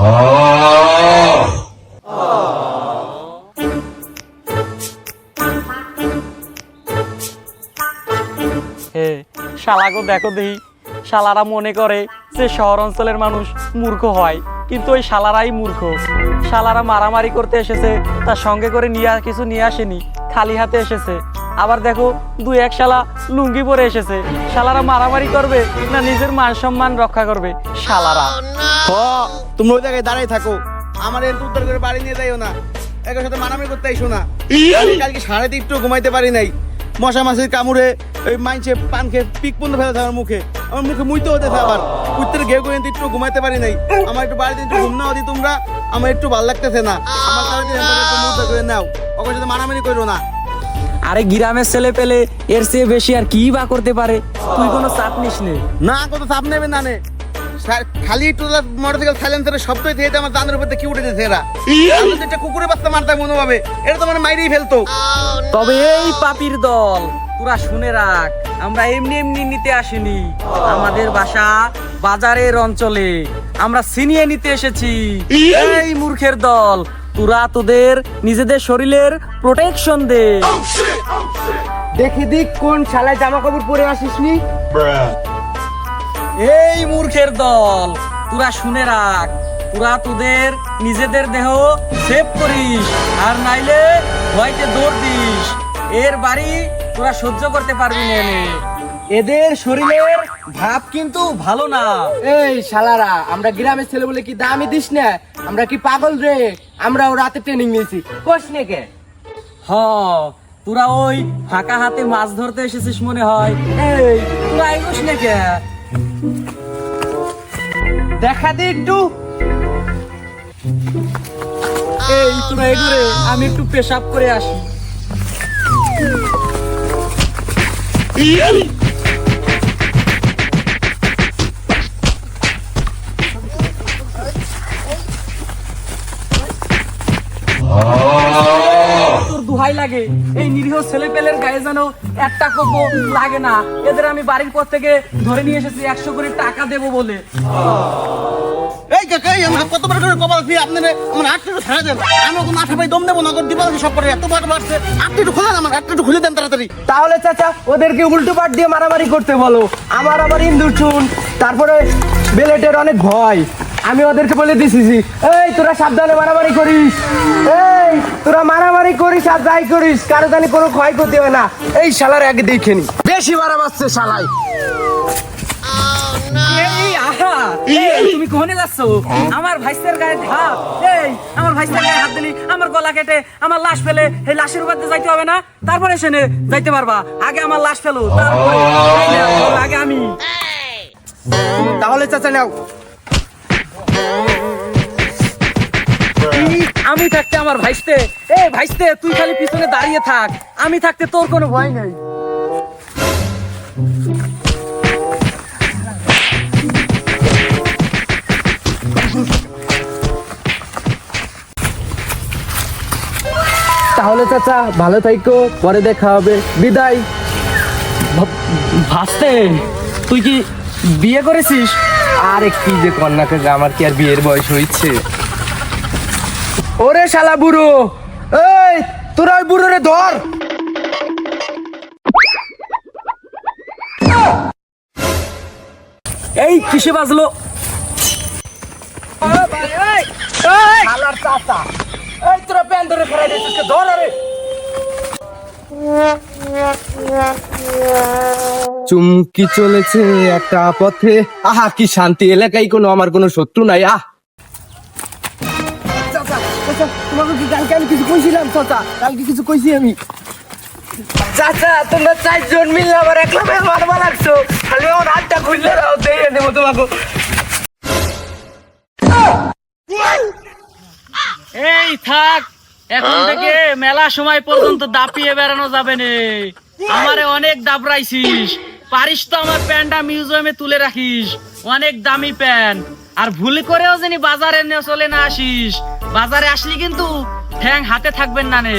হে, শালাগো দেখো দেহি শালারা মনে করে যে শহর অঞ্চলের মানুষ মূর্খ হয়, কিন্তু ওই শালারাই মূর্খ। শালারা মারামারি করতে এসেছে, তার সঙ্গে করে নিয়ে কিছু নিয়ে আসেনি, খালি হাতে এসেছে। আবার দেখো দুই এক শালা লুঙ্গি পরে এসেছে। শালারা মারামারি করবে না নিজের মান সম্মান রক্ষা করবে? শালারা। হ তুমি ওই জায়গায় দাঁড়াই থাকো। আমার এর উত্তর করে বাড়ি নিয়ে যাইও না। একের সাথে মারামারি করতে আইসো না। আমি কালকে সাড়ে একটু ঘুমাইতে পারি নাই। মশা মাছির কামড়ে ওই মাইনছে পান খেয়ে পিক পর্যন্ত ফেলে আমার মুখে। আমার মুখে মুইতে হতেছে আবার। উত্তরে ঘেউ করে একটু ঘুমাইতে পারি নাই। আমার একটু বাড়িতে একটু ঘুম না হতি তোমরা, আমার একটু ভালো লাগতেছে না। আমার একটু মুহূর্ত করে নাও। ওকে সাথে মারামারি করো না। আরে গ্রামের ছেলে পেলে এর চেয়ে বেশি আর কি বা করতে পারে? তুই কোনো চাপ নিস নে। না কত চাপ নেবে না নে। খালি একটু মোটরসাইকেল সাইলেন্সারের শব্দই থেকে আমার দানের উপর কি উঠে যেতে এরা? একটা কুকুরের বাচ্চা মারতাম মনে হবে এটা তো মানে মাইরেই ফেলতো। তবে এই পাপির দল তোরা শুনে রাখ আমরা এমনি এমনি নিতে আসিনি। আমাদের বাসা বাজারের অঞ্চলে। আমরা ছিনিয়ে নিতে এসেছি। এই মূর্খের দল তোরা তোদের নিজেদের শরীরের প্রোটেকশন দে। দেখি দিক কোন শালায় জামা কাপড় পরে আসিসনি? এই মূর্খের দল তোরা শুনে রাখ তোরা তোদের নিজেদের দেহ সেভ করিস আর নাইলে ভয়তে দৌড় দিস। এর বাড়ি তোরা সহ্য করতে পারবি না এদের শরীরের ভাব কিন্তু ভালো না। এই শালারা আমরা গ্রামের ছেলে বলে কি দামি দিস না? আমরা কি পাগল রে? আমরাও রাতে ট্রেনিং নিয়েছি। কোষ নেকে হ তোরা ওই ফাঁকা হাতে মাছ ধরতে এসেছিস মনে হয়। এই তোরা এগোস না কে? দেখা দি একটু। এই তোরা এগুরে আমি একটু পেশাব করে আসি। তোর দুহাই লাগে। এই নিরীহ ছেলে পেলের গায়ে যেন একটা কপো লাগে না। এদের আমি বাড়ির পর থেকে ধরে নিয়ে এসেছি একশো করে টাকা দেবো বলে। এই কাকা এই আমার কতবার করে কপাল আমার হাতটা একটু ছাড়া দেন। আমি ওকে মাথা পাই দম দেবো না ওকে দিবা সব করে এত বার বাড়ছে। আপনি একটু খোলেন আমার হাতটা একটু খুলে দেন তাড়াতাড়ি। তাহলে চাচা ওদেরকে উল্টো পাট দিয়ে মারামারি করতে বলো। আমার আবার ইন্দুর চুন তারপরে বেলেটের অনেক ভয়। আমি ওদেরকে বলে দিছি এই তোরা সাবধানে মারামারি করিস। এই তোরা মারামারি করিস আর যাই করিস। কারও জানি কোনো ক্ষয়ক্ষতি হয় না। এই শালার আগে দেখে নি। বেশি শালাই তুমি কোনে যাচ্ছ? আমার ভাইসের গায়ে হাত এই আমার ভাইসের গায়ে হাত দিলি। আমার গলা কেটে আমার লাশ ফেলে এই লাশের উপর যাইতে হবে না? তারপরে সেনে যাইতে পারবা। আগে আমার লাশ ফেলো। তারপরে আগে আমি। তাহলে চাচা নাও। আমি থাকতে আমার ভাইস্তে। এই ভাইস্তে, তুই খালি পিছনে দাঁড়িয়ে থাক। আমি থাকতে তোর কোনো ভয় নেই। তাহলে চাচা, ভালো থাইকো, পরে দেখা হবে। বিদায়। ভাসতে, তুই কি বিয়ে করেছিস? আরে কি যে কন্যাকে আমার কি আর বিয়ের বয়স হয়েছে? ওরে শালা বুড়ো! এই, তোরা ওই বুড়ো রে ধর! এই, কিসে বাজলো? তোরা প্যান ধরে ধর আরে! চুমকি চলেছে একটা পথে। আহা কি শান্তি এলাকায় কোনো আমার কোনো শত্রু নাই আহ। চাচা, চাচা, তোমাকে কি কালকে আমি কিছু কইছিলাম চাচা? কালকে কিছু কইছি আমি। চাচা তোমরা চারজন মিললে আমার একলা মেয়ে মারবা লাগছো খালি আমার হাতটা খুললে দাও দিয়ে দেবো তোমাকে। এই থাক এখন থেকে মেলা সময় পর্যন্ত দাপিয়ে বেড়ানো যাবে না। আমারে অনেক দাবরাইছিস পারিস তো আমার প্যান্টটা মিউজিয়ামে তুলে রাখিস। অনেক দামি প্যান্ট। আর ভুল করেও জানি বাজারে নিয়ে চলে না আসিস। বাজারে আসলি কিন্তু ঠ্যাং হাতে থাকবেন না নে।